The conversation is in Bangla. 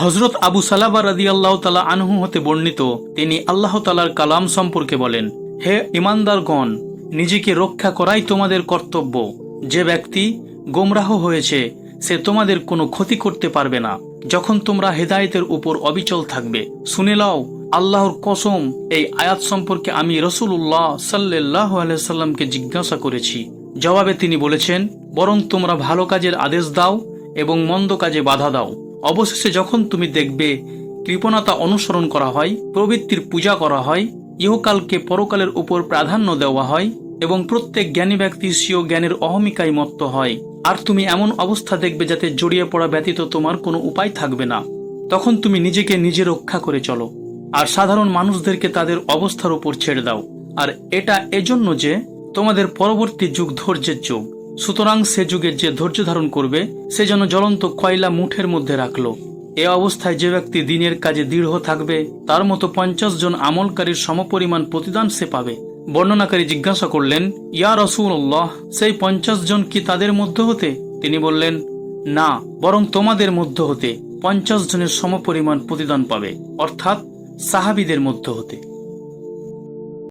হজরত আবু সালাবা রাদি আল্লাহ তালা আনহু হতে বর্ণিত, তিনি আল্লাহ তালার কালাম সম্পর্কে বলেন, হে ইমানদারগণ নিজেকে রক্ষা করাই তোমাদের কর্তব্য। যে ব্যক্তি গোমরাহ হয়েছে, সে তোমাদের কোনো ক্ষতি করতে পারবে না। যখন তোমরা হেদায়েতের উপর অবিচল থাকবে, শুনে লাও আল্লাহর কসম, এই আয়াত সম্পর্কে আমি রসুল্লাহ সাল্লাহ আলাইসাল্লামকে জিজ্ঞাসা করেছি। জবাবে তিনি বলেছেন, বরং তোমরা ভালো কাজের আদেশ দাও এবং মন্দ কাজে বাধা দাও। অবশেষে যখন তুমি দেখবে কৃপণতা অনুসরণ করা হয়, প্রবৃত্তির পূজা করা হয়, ইহকালকে পরকালের উপর প্রাধান্য দেওয়া হয় এবং প্রত্যেক জ্ঞানী ব্যক্তি স্বীয় জ্ঞানের অহমিকায় মত্ত হয়। আর তুমি এমন অবস্থা দেখবে যাতে জড়িয়ে পড়া ব্যতীত তোমার কোনো উপায় থাকবে না। তখন তুমি নিজেকে নিজে রক্ষা করে চলো। আর সাধারণ মানুষদেরকে তাদের অবস্থার উপর ছেড়ে দাও। আর এটা এজন্য যে তোমাদের পরবর্তী যুগ ধৈর্যের যুগ। সুতরাং সে যুগে যে ধৈর্য ধারণ করবে, সে যেন জ্বলন্ত কয়লা মুঠের মধ্যে রাখল। এ অবস্থায় যে ব্যক্তি দিনের কাজে দৃঢ় থাকবে, তার মতো পঞ্চাশ জন আমলকারীর সমপরিমাণ প্রতিদান সে পাবে। বর্ণনাকারী জিজ্ঞাসা করলেন, ইয়া রসুল্লাহ সেই পঞ্চাশ জন কি তাদের মধ্য হতে? তিনি বললেন, না, বরং তোমাদের মধ্য হতে। পঞ্চাশ জনের সমপরিমাণ প্রতিদান পাবে, অর্থাৎ সাহাবিদের মধ্য হতে।